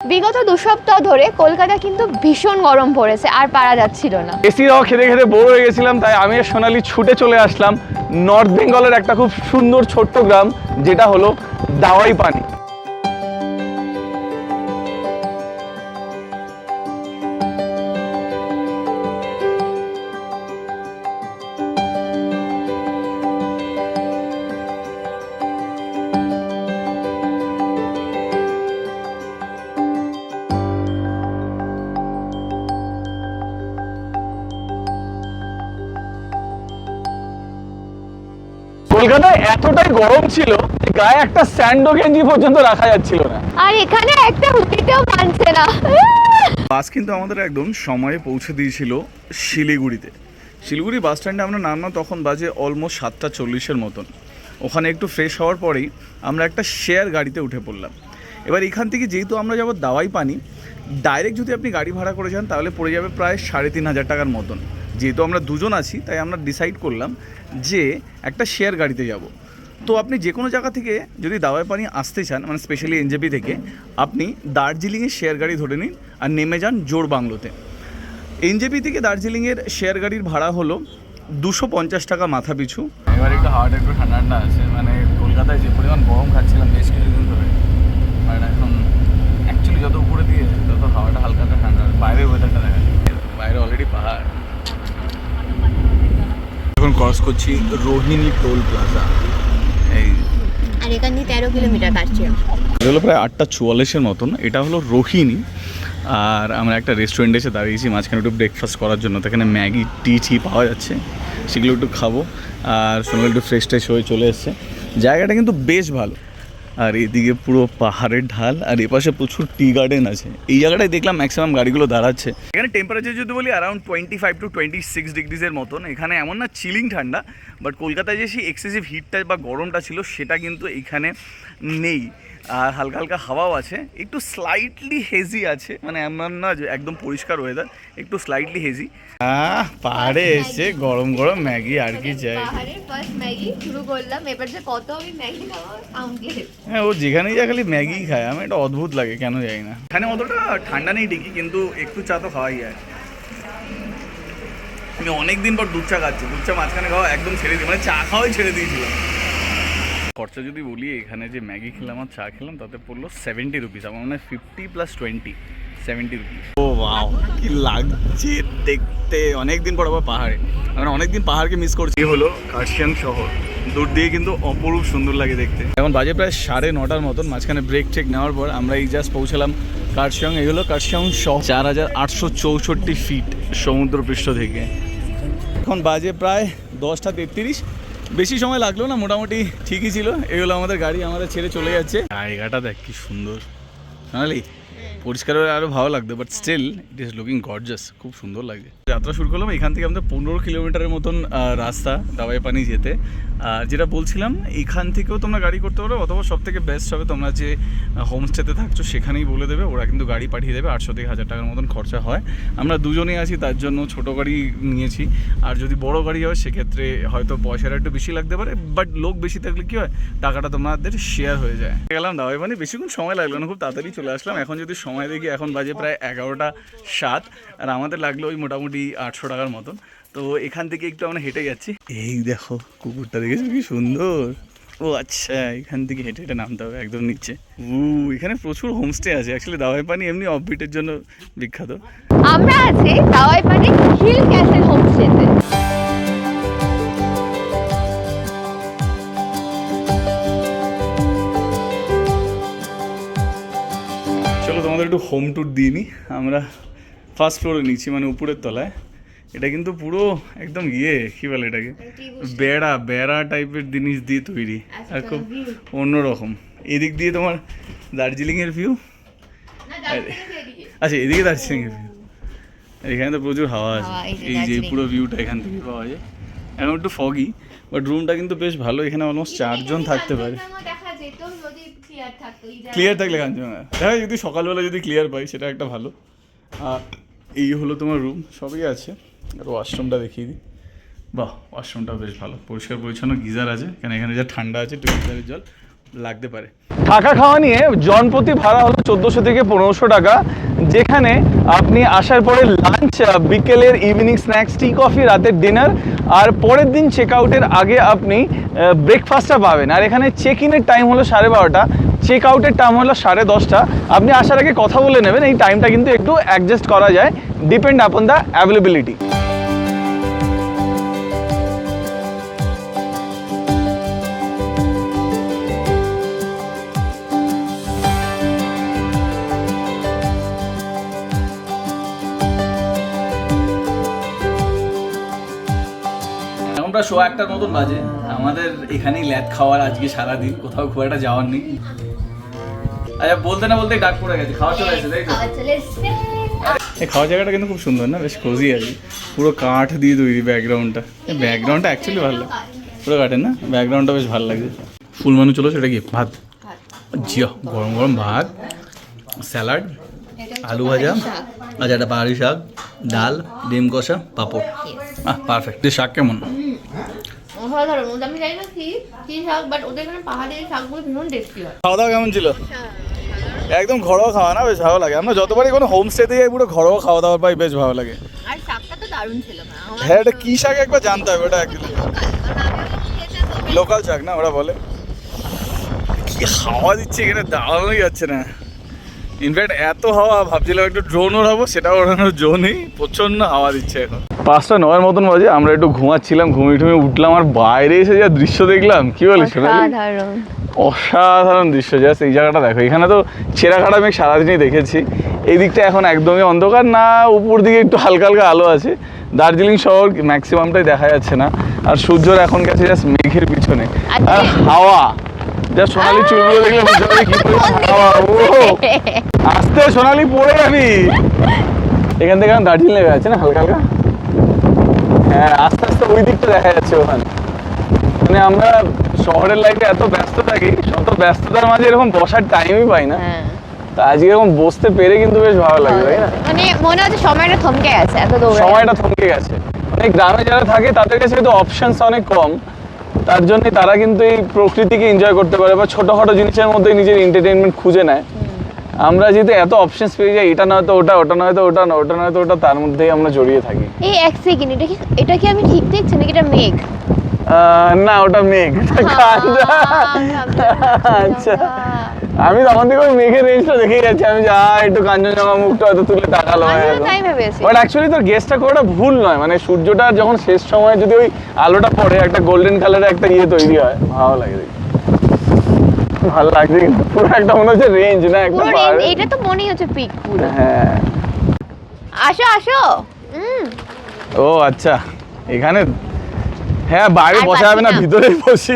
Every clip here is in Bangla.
বিগত দু সপ্তাহ ধরে কলকাতা কিন্তু ভীষণ গরম পড়েছে, আর পারা যাচ্ছিল না। এসি রাও খেতে খেতে বোর হয়ে গেছিলাম, তাই আমি আর সোনালি ছুটে চলে আসলাম। নর্থ বেঙ্গলের একটা খুব সুন্দর ছোট্ট গ্রাম, যেটা হলো দাওয়াই পানি। এতটাই গরম ছিল যে গায়ে একটা স্যান্ডো গেঞ্জি পর্যন্ত রাখা যাচ্ছিল না। আর এখানে একটা মানছে না। বাস কিন্তু আমাদের একদম সময়ে পৌঁছে দিয়েছিল শিলিগুড়িতে। শিলিগুড়ি বাস স্ট্যান্ডে আমরা নামলাম তখন বাজে অলমোস্ট সাতটা চল্লিশের মতন। ওখানে একটু ফ্রেশ হওয়ার পরেই আমরা একটা শেয়ার গাড়িতে উঠে পড়লাম। এবার এখান থেকে যেহেতু আমরা যাব দাওয়াই পানি ডাইরেক্ট যদি আপনি গাড়ি ভাড়া করে যান তাহলে পড়ে যাবে প্রায় সাড়ে তিন হাজার টাকার মতন। যেহেতু আমরা দুজন আছি তাই আমরা ডিসাইড করলাম যে একটা শেয়ার গাড়িতে যাব। তো আপনি যে কোনো জায়গা থেকে যদি দাওয়াই পানি আসতে চান মানে স্পেশালি এনজেপি থেকে আপনি দার্জিলিংয়ের শেয়ার গাড়ি ধরে নিন আর নেমে যান জোর বাংলোতে। এনজেপি থেকে দার্জিলিংয়ের শেয়ার গাড়ির ভাড়া হলো দুশো পঞ্চাশ টাকা মাথা পিছু এবার একটু হাওয়াটা একটু ঠান্ডা ঠান্ডা আছে মানে কলকাতায় যে পরিমাণ গরম খাচ্ছিলাম বেশ কিছুদিন ধরে বাট এখন অ্যাকচুয়ালি যত উপরে দিয়ে তত হাওয়াটা হালকা ঠান্ডা বাইরে ওয়েদারটা দেখা। বাইরে অলরেডি পাহাড়। এখন ক্রস করছি রোহিণী টোল প্লাজা। এই আর এখান থেকে তেরো কিলোমিটার কাটছে। হলো প্রায় আটটা চুয়াল্লিশের মতন। এটা হলো রোহিণী। আর আমরা একটা রেস্টুরেন্টে এসে দাঁড়িয়েছি মাঝখানে একটু ব্রেকফাস্ট করার জন্য। তো এখানে ম্যাগি টি টি পাওয়া যাচ্ছে। সেগুলো একটু খাব। আর সোনাল একটু ফ্রেশ ট্রেশ হয়ে চলে এসছে। জায়গাটা কিন্তু বেশ ভালো। আর এদিকে পুরো পাহাড়ের ঢাল আর এপাশে প্রচুর টি গার্ডেন আছে। এই জায়গাটায় দেখলাম ম্যাক্সিমাম গাড়িগুলো দাঁড়াচ্ছে। এখানে টেম্পারেচার যদি বলি around twenty five to twenty six ডিগ্রিজের মতন। এখানে এমন না চিলিং ঠান্ডা বাট কলকাতায় যে সেই এক্সেসিভ হিটটা বা গরমটা ছিল সেটা কিন্তু এখানে নেই। আর হালকা হালকা হাওয়াও আছে। একটু স্লাইটলি হেজি আছে। মানে এমন না যে একদম পরিষ্কার ওয়েদার একটু স্লাইটলি হেজি আহ পাহাড়ে এসে গরম গরম ম্যাগি আর কি চাই। পাহাড়ের ফার্স্ট ম্যাগি শুরু করলাম। এবার যে কত আমি ম্যাগি খাব হ্যাঁ ও যেখানেই যা খালি ম্যাগি খায়। আমি এটা অদ্ভুত লাগে কেন জানি না। এখানে অতটা ঠান্ডা নেই ঠিকই কিন্তু একটু চা তো খাওয়াই যায়। আমি অনেক দিন পর দুধ চা খাচ্ছি দুধ চা মাঝখানে খাওয়া একদম ছেড়ে দিই মানে চা খাওয়াই ছেড়ে দিয়েছিলাম। খরচা যদি বলি এখানে যে ম্যাগি খেলাম আর চা খেলাম তাতে পড়ল সেভেন্টি রুপিস আমার মনে হয় fifty plus twenty seventy rupees ও বাও কি লাগছে দেখতে। অনেক দিন পর আবার পাহাড়ে। মানে অনেক দিন পাহাড়কে মিস করছি। হলো কার্শিয়াং শহর। দূর দিয়ে কিন্তু অপরূপ সুন্দর লাগে দেখতে। এখন বাজে প্রায় সাড়ে নটার মতন, মাঝখানে ব্রেক টেক নেওয়ার পর আমরা এই জাস্ট পৌঁছালাম কার্শিয়াং। এই হলো কার্শিয়াং শহর। চার হাজার আটশো চৌষট্টি ফিট সমুদ্রপৃষ্ঠ থেকে। এখন বাজে প্রায় দশটা তেত্রিশ। বেশি সময় লাগল না, মোটামুটি ঠিকই ছিল। এগুলো আমাদের গাড়ি, আমাদের ছেড়ে চলে যাচ্ছে। জায়গাটা দেখ কি সুন্দর। জানালি পরিষ্কার আরও ভালো লাগতো but still it is looking gorgeous খুব সুন্দর লাগছে। যাত্রা শুরু করলাম, এখান থেকে আমাদের পনেরো কিলোমিটারের মতন রাস্তা দাবাই পানি যেতে। আর যেটা বলছিলাম, এখান থেকেও তোমরা গাড়ি করতে পারো, অথবা সব থেকে বেস্ট হবে তোমরা যে হোমস্টেতে থাকছো, সেখানেই বলে দেবে, ওরা কিন্তু গাড়ি পাঠিয়ে দেবে, আটশো থেকে হাজার টাকার মতন খরচা হয়। আমরা দুজনেই আছি, তার জন্য ছোট গাড়ি নিয়েছি। আর যদি বড় গাড়ি হয়, সেক্ষেত্রে হয়তো পয়সাটা একটু বেশি লাগতে পারে বাট লোক বেশি থাকলে কী হয়, টাকাটা তোমাদের শেয়ার হয়ে যায়। গেলাম দাওয়াই পানি বেশিক্ষণ সময় লাগল না, খুব তাড়াতাড়ি চলে আসলাম। এখন যদি সময় দেখি এখন বাজে প্রায় এগারোটা সাত, আর আমাদের লাগল ওই মোটামুটি আটশো টাকার মতন। তো এখান থেকে একটু আমরা হেঁটে যাচ্ছি। এই দেখো, কুকুরটা দেখেছ কি সুন্দর? ও আচ্ছা এখান থেকে হেঁটে হেঁটে নামতে হবে, একদম নিচে। উ এখানে প্রচুর হোমস্টে আছে। অ্যাকচুয়ালি দাওয়াই পানি এমনি অফবিটের জন্য বিখ্যাত। আমরা আছি দাওয়াই পানি হিল ক্যাসেল হোমস্টেতে চলো তোমাদের একটু হোম ট্যুর দিয়ে নিই আমরা ফার্স্ট ফ্লোরে নিচ্ছি মানে উপরের তলায়। এটা কিন্তু পুরো একদম ইয়ে কি বলে এটাকে? বেড়া বেড়া টাইপের জিনিস দিয়ে তৈরি। আর খুব অন্যরকম। এদিক দিয়ে তোমার দার্জিলিংয়ের ভিউ আচ্ছা এদিকে দার্জিলিংয়ের ভিউ এখানে তো প্রচুর হাওয়া আছে। এই যে। পুরো ভিউটা এখান থেকে পাওয়া যায়। এখন একটু ফগি বাট রুমটা কিন্তু বেশ ভালো। এখানে অলমোস্ট চারজন থাকতে পারে। ক্লিয়ার থাকতো ক্লিয়ার থাকলে কাঞ্চনজঙ্ঘা যদি সকালবেলা যদি ক্লিয়ার পাই, সেটা একটা ভালো। আর এই হলো তোমার রুম সবই আছে। আর ওয়াশরুমটা দেখিয়ে দিই। বাহ ওয়াশরুমটা বেশ ভালো। পরিষ্কার পরিচ্ছন্ন গিজার আছে। কেন, এখানে যা ঠান্ডা আছে, একটু গিজারের জল। লাগতে পারে। থাকা খাওয়া নিয়ে জনপ্রতি ভাড়া হলো চোদ্দোশো থেকে পনেরোশো টাকা, যেখানে আপনি আসার পরে লাঞ্চ বিকেলের ইভিনিং স্ন্যাক্স টি কফি রাতের ডিনার আর পরের দিন চেক আউটের আগে আপনি ব্রেকফাস্টটা পাবেন। আর এখানে চেক ইনের টাইম হলো সাড়ে বারোটা চেক আউটের টাইম হলো সাড়ে দশটা। আপনি আসার আগে কথা বলে নেবেন, এই টাইমটা কিন্তু একটু অ্যাডজাস্ট করা যায় ডিপেন্ড আপন দ্য অ্যাভেলেবিলিটি প্রায় শো একটার মতন বাজে। আমাদের এখানেই ল্যাদ খাওয়ার আজকে সারাদিন কোথাও খুব একটা যাওয়ার নেই। আচ্ছা বলতে না বলতে ডাক পড়ে গেছে খাওয়া চলে এসেছে তাই তো? এই খাওয়ার জায়গাটা কিন্তু খুব সুন্দর না বেশ কোজি আছে পুরো কাঠ দিয়ে তৈরি ব্যাকগ্রাউন্ডটা ব্যাকগ্রাউন্ডটা অ্যাকচুয়ালি ভালো লাগে। পুরো কাঠের না? ব্যাকগ্রাউন্ডটা বেশ ভালো লাগছে। ফুল মানু চলো সেটা কি? ভাত? জিও গরম গরম ভাত স্যালাড আলু ভাজা আচ্ছা একটা পাহাড়ি শাক ডাল ডিম কষা পাঁপড়। আহ পারফেক্ট শাক কেমন? অসাধারণ ওটা আমি জানি না কি কি শাক বাট ওদের এখানে পাহাড়ি শাকগুলো ভীষণ টেস্টি হয়। খাওয়া দাওয়া কেমন ছিল? একদম ঘরোয়া খাওয়া না বেশ ভালো লাগে। আমরা যতবারই কোনো হোমস্টেতে যাই পুরো ঘরোয়া খাওয়া দাওয়া পাই বেশ ভালো লাগে। আর শাকটা তো দারুণ ছিল হ্যাঁ এটা কী শাক একবার জানতে হবে ওটা অ্যাকচুয়ালি লোকাল শাক না ওরা বলে। কি হাওয়া দিচ্ছে এখানে দাঁড়ানোই যাচ্ছে না। ইনফ্যাক্ট এত হাওয়া ভাবছিলাম একটু ড্রোন ওড়াবো সেটাও ওড়ানোর জোনই প্রচণ্ড হাওয়া দিচ্ছে এখন। পাঁচটা নয়ের মতন বাজে আমরা একটু ঘুমাচ্ছিলাম ঘুমিয়ে টুমিয়ে উঠলাম আর বাইরে এসে যা দৃশ্য দেখলাম কি বলিস সোনালি? অসাধারণ। দৃশ্য জাস্ট এই জায়গাটা দেখো এখানে তো ছেঁড়াখাটা আমি সারাদিনই দেখেছি। এই দিকটা এখন একদমই অন্ধকার না উপর দিকে একটু হালকা হালকা আলো আছে। দার্জিলিং শহর ম্যাক্সিমামটাই দেখা যাচ্ছে না আর সূর্যর এখন গেছে জাস্ট মেঘের পিছনে। আর হাওয়া। যা সোনালি চুলগুলো দেখলে বুঝতে পারবে কি হাওয়া ও। আস্তে সোনালি পড়ে যাবি। এখান থেকে দার্জিলিং লেগে যাচ্ছে না হালকা হালকা? হ্যাঁ আস্তে আস্তে ওই দিকটা দেখা যাচ্ছে ওখানে। মানে আমরা শহরের লাইফে এত ব্যস্ত থাকি শত ব্যস্ততার মাঝে এরকম বসার টাইমই পাই না। হ্যাঁ। তা আজকে এরকম বসতে পেরে কিন্তু বেশ ভালো লাগে তাই না? মানে মনে হচ্ছে সময়টা থমকে গেছে এত দৌড়ে। সময়টা থমকে গেছে। মানে গ্রামে যারা থাকে তাদের কাছে কিন্তু অপশনস অনেক কম। তার জন্য তারা কিন্তু এই প্রকৃতিকে এনজয় করতে পারে বা ছোটখাটো জিনিসের মধ্যে নিজের এন্টারটেনমেন্ট খুঁজে নেয়। আমরা যেহেতু এত অপশনস পেয়ে যাই এটা নয়তো ওটা ওটা নয়তো ওটা না ওটা নয়তো ওটা তার মধ্যেই আমরা জড়িয়ে থাকি। এই এক সেকেন্ড এটা কি এটা কি আমি ঠিক দেখছি নাকি এটা মেঘ? না ওটা মেঘ। আচ্ছা। আমি তখন থেকে ওই মেঘের রেঞ্জটা দেখে যাচ্ছি। আমি যা একটু কাঞ্চনজঙ্ঘা মুখটা হয়তো তুলে তাকালো বাট অ্যাকচুয়ালি তোর গেসটা করাটা ভুল নয়। মানে সূর্যটা যখন শেষ সময় যদি ওই আলোটা পড়ে একটা গোল্ডেন কালারের একটা ইয়ে তৈরি হয় ভালো লাগে। ভালো লাগছে কিন্তু পুরো একটা মনে হচ্ছে রেঞ্জ না একদম। এটা তো মনেই হচ্ছে পিক পুরো। হ্যাঁ। আসো আসো। হুম। ও আচ্ছা। এখানে হ্যাঁ বাইরে বসা যাবে না ভিতরেই বসি।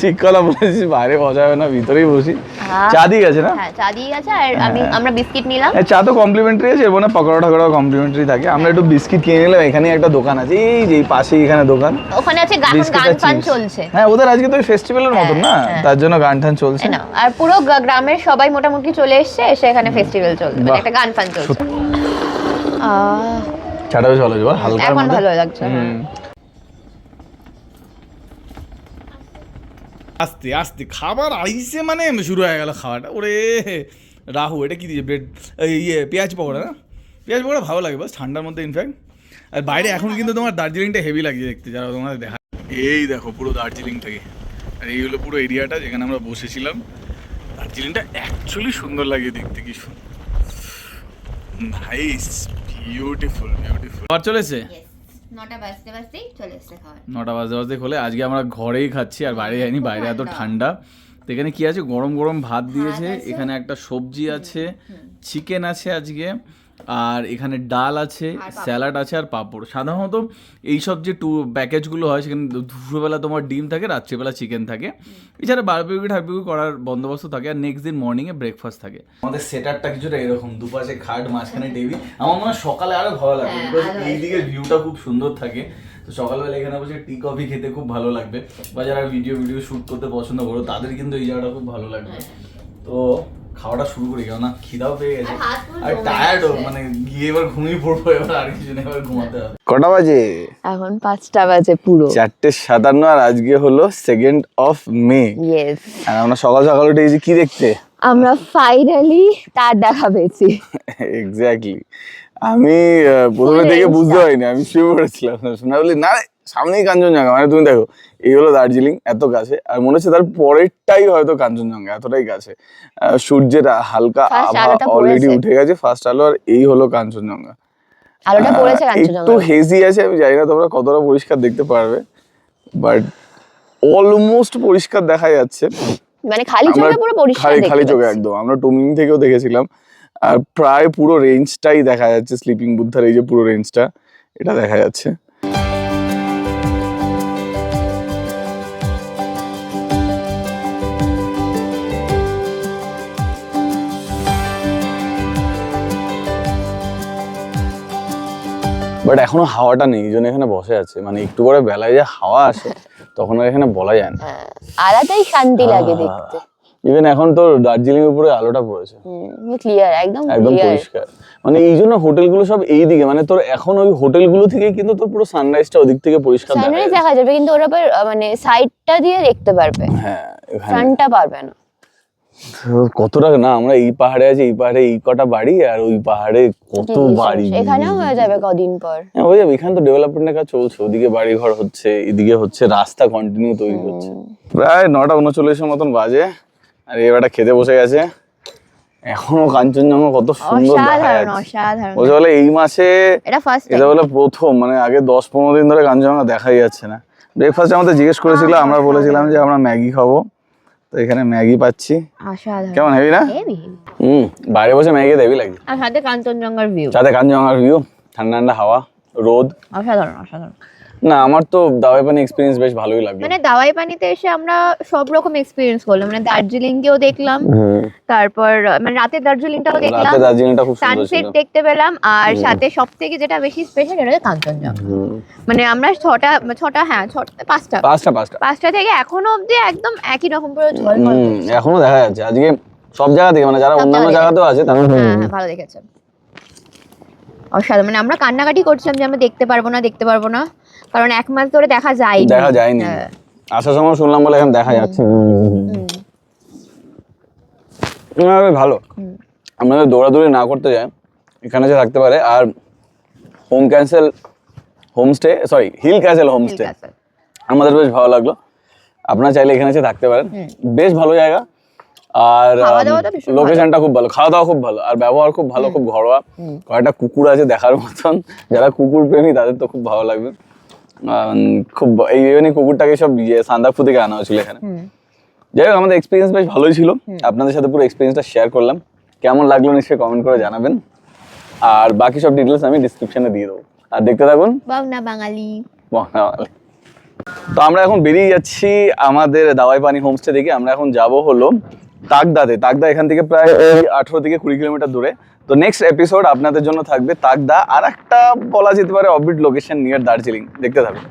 ঠিক কথা বলেছিস বাইরে বসা যাবে না ভিতরেই বসি। হ্যাঁ। চা দিয়ে গেছে না? হ্যাঁ চা দিয়ে গেছে আর আমি হ্যাঁ। আমরা বিস্কিট নিলাম। চা তো কমপ্লিমেন্টারি আছে এর মনে পকোড়া টকোড়া কমপ্লিমেন্টারি থাকে। আমরা একটু বিস্কিট কিনে নিলাম এখানে একটা দোকান আছে এই যে পাশেই এখানে দোকান। ওখানে আছে গান আর চলছে। হ্যাঁ ওদের আজকে তো ফেস্টিভ্যালের মতন না। তার জন্য গান টান চলছে। নাও, আর পুরো গ্রামের সবাই মোটামুটি চলে এসেছে এসে এখানে ফেস্টিভ্যাল চলছে মানে একটা গান ফান চলছে। চাটা বেশ ভালো হালকা এখন ভালো লাগছে আস্তে আস্তে খাবার আইসে মানে শুরু হয়ে গেল খাওয়াটা। ওরে রাহু এটা কী দিয়েছে ব্রেড ইয়ে পেঁয়াজ পকোড়া না? পেঁয়াজ পকোড়া ভালো লাগে বাস ঠান্ডার মধ্যে ইনফ্যাক্ট আর বাইরে এখন কিন্তু তোমার দার্জিলিংটা হেভি লাগছে দেখতে যারা তোমাদের দেখা এই দেখো পুরো দার্জিলিংটাকে। আর এই হলো পুরো এরিয়াটা যেখানে আমরা বসেছিলাম। দার্জিলিংটা অ্যাকচুয়ালি সুন্দর লাগে দেখতে কি নাইস বিউটিফুল বিউটিফুল আর চলেছে? নটা বাজতে বাজতেই চলে এসেছে খাবার নটা বাজতে বাজতে খোলে। আজকে আমরা ঘরেই খাচ্ছি আর বাইরে যাইনি বাইরে এত ঠান্ডা। তো এখানে কি আছে? গরম গরম ভাত দিয়েছে এখানে একটা সবজি আছে চিকেন আছে আজকে। আর এখানে ডাল আছে স্যালাড আছে আর পাঁপড়। সাধারণত এইসব যে টু প্যাকেজগুলো হয় সেখানে দুপুরবেলা তোমার ডিম থাকে রাত্রিবেলা চিকেন থাকে। এছাড়া বারবিকিউ টারবিকিউ করার বন্দোবস্ত থাকে আর নেক্সট দিন মর্নিংয়ে ব্রেকফাস্ট থাকে। আমাদের সেটারটা কিছুটা এরকম দুপাশে খাট মাঝখানে টেবিল আমার মনে হয় সকালে আরও ভালো লাগে বিকজ এই দিকের ভিউটা খুব সুন্দর থাকে। তো সকালবেলা এখানে বসে টি কফি খেতে খুব ভালো লাগবে। বা যারা ভিডিও ভিডিও শ্যুট করতে পছন্দ করো তাদের কিন্তু এই জায়গাটা খুব ভালো লাগবে। তো খাওয়াটা শুরু করি কেননা খিদাও পেয়ে গেছে। আর টায়ার্ডও মানে গিয়ে এবার ঘুমিয়ে পড়ব এবার আর কিছু নেই এবার ঘুমাতে হবে। কটা বাজে? এখন পাঁচটা বাজে পুরো। চারটে সাতান্ন আর আজকে হলো সেকেন্ড অফ মে আর আমরা সকাল সকাল উঠে এসেছি কি দেখতে? আমরা ফাইনালি তার দেখা পেয়েছি। এক্স্যাক্টলি আমি আহ, প্রথমে range বুঝতে। পারিনি আমি শুয়ে পড়েছিলাম। শোনা বলি না রে, সামনেই কাঞ্চনজঙ্ঘা মানে তুমি দেখো এই হলো দার্জিলিং এত কাছে আর মনে হচ্ছে তার পরেরটাই হয়তো কাঞ্চনজঙ্ঘা এতটাই কাছে সূর্যের হালকা আভা অলরেডি উঠে গেছে ফার্স্ট আলো আর এই হলো কাঞ্চনজঙ্ঘা। আলোটা পড়েছে একটু হেজি আছে আমি জানি না তোমরা কতটা পরিষ্কার দেখতে পারবে বাট অলমোস্ট পরিষ্কার দেখা যাচ্ছে। মানে খালি চোখে পুরো পরিষ্কার খালি খালি চোখে একদম আমরা টুমলিং থেকেও দেখেছিলাম আর প্রায় পুরো রেঞ্জটাই দেখা যাচ্ছে স্লিপিং বুদ্ধার এই যে পুরো রেঞ্জটা এটা দেখা যাচ্ছে। বাট এখনও হাওয়াটা নেই এই জন্য এখানে বসে আছে। মানে একটু করে বেলায় যে হাওয়া আসে তখন আর এখানে বলা যায় না। হ্যাঁ, আলাদাই শান্তি লাগে দেখতে। ইভেন এখন তো দার্জিলিং এর উপরে আলোটা পড়েছে। ক্লিয়ার একদম একদম পরিষ্কার। মানে এই জন্য হোটেলগুলো সব এই দিকে মানে তোর এখন ওই হোটেলগুলো থেকে কিন্তু তোর পুরো সানরাইজটা ওদিক থেকে পরিষ্কার দেখা যাবে কিন্তু ওর মানে সাইডটা দিয়ে দেখতে পারবে। হ্যাঁ ফ্রন্টটা পারবে না। কতটা না আমরা এই পাহাড়ে আছি এই পাহাড়ে এই কটা বাড়ি আর ওই পাহাড়ে কত বাড়ি এখানেও হয়ে যাবে কদিন পর। হ্যাঁ হয়ে যাবে। এখানে তো ডেভেলপমেন্টের কাজ চলছে ওদিকে বাড়ি ঘর হচ্ছে এদিকে হচ্ছে রাস্তা কন্টিনিউ তৈরি হচ্ছে। প্রায় নটা উনচল্লিশের মতন বাজে আর এবারটা খেতে বসে গেছে। এখনও কাঞ্চনজঙ্ঘা কত সুন্দর দেখা বলছে বলে এই মাসে এটা এটা বলে প্রথম মানে আগে দশ পনেরো দিন ধরে কাঞ্চনজঙ্ঘা দেখাই যাচ্ছে না। ব্রেকফাস্ট আমাদের জিজ্ঞেস করেছিল আমরা বলেছিলাম যে আমরা ম্যাগি খাব। তো এখানে ম্যাগি পাচ্ছি। অসাধারণ। কেমন হেভি না? হুম বাইরে বসে ম্যাগি দেবি লাগে আর সাথে কাঞ্চনজঙ্ঘার ভিউ সাথে কাঞ্চনজঙ্ঘার ভিউ ঠান্ডা ঠান্ডা হাওয়া রোদ। অসাধারণ অসাধারণ। না আমার তো দাওয়াই পানি এক্সপিরিয়েন্স বেশ ভালোই লাগল। মানে দাওয়াই পানিতে এসে আমরা সব রকম এক্সপিরিয়েন্স করলাম। মানে দার্জিলিং কেও দেখলাম তারপর মানে রাতের দার্জিলিংটাও দেখলাম রাতে দার্জিলিংটা খুব সুন্দর সানসেট দেখতে পেলাম আর সাথে সব থেকে যেটা বেশি স্পেশাল এটা হচ্ছে কাঞ্চনজঙ্ঘা। মানে আমরা ছটা ছটা হ্যাঁ ছটা পাঁচটা। পাঁচটা পাঁচটা। পাঁচটা থেকে এখনও অবধি একদম একই রকম পুরো ঝলমল এখনও দেখা যাচ্ছে। আজকে সব জায়গা থেকে মানে যারা অন্যান্য জায়গা জায়গাতেও আছে তারা হ্যাঁ হ্যাঁ ভালো দেখেছেন অসাধারণ। মানে আমরা কান্নাকাটি করছিলাম যে আমরা দেখতে পারব না দেখতে পারব না। কারণ এক মাস ধরে দেখা যায়নি। দেখা যায়নি। হ্যাঁ। আসার সময় শুনলাম বলে এখন দেখা যাচ্ছে। ভালো। আপনাদের দৌড়াদৌড়ি না করতে যায় এখানে যে থাকতে পারে আর home cancel homestay sorry hill castle homestay আমাদের বেশ ভালো লাগল। আপনারা চাইলে এখানে এসে থাকতে পারেন। বেশ ভালো জায়গা। আর। লোকেশনটা খুব ভালো। খাওয়া দাওয়া খুব ভালো। আর ব্যবহার খুব ভালো খুব ঘরোয়া। কয়েকটা কুকুর আছে দেখার মতন। যারা কুকুর প্রেমী তাদের তো খুব ভালো লাগবে। খুব এই কুকুরটাকে সব ইয়ে সান্দাকফু থেকে আনা হয়েছিল এখানে। যাই হোক আমাদের এক্সপিরিয়েন্স বেশ ভালোই ছিল। আপনাদের সাথে পুরো এক্সপিরিয়েন্সটা শেয়ার করলাম। কেমন লাগল নিশ্চয়ই কমেন্ট করে জানাবেন। আর বাকি সব ডিটেলস আমি ডিসক্রিপশনে দিয়ে দেবো। আর দেখতে থাকুন। বাংলা বাঙালি। বাঙালি। তো আমরা এখন বেরিয়ে যাচ্ছি আমাদের দাওয়াই পানি হোমস্টে থেকে। আমরা এখন যাব হলো তাকদাতে তাকদা এখান থেকে প্রায় আঠেরো থেকে কুড়ি কিলোমিটার দূরে। তো নেক্সট এপিসোড আপনাদের জন্য থাকবে তাকদা আর একটা বলা যেতে পারে অবিট লোকেশন নিয়ার দার্জিলিং দেখতে থাকুন।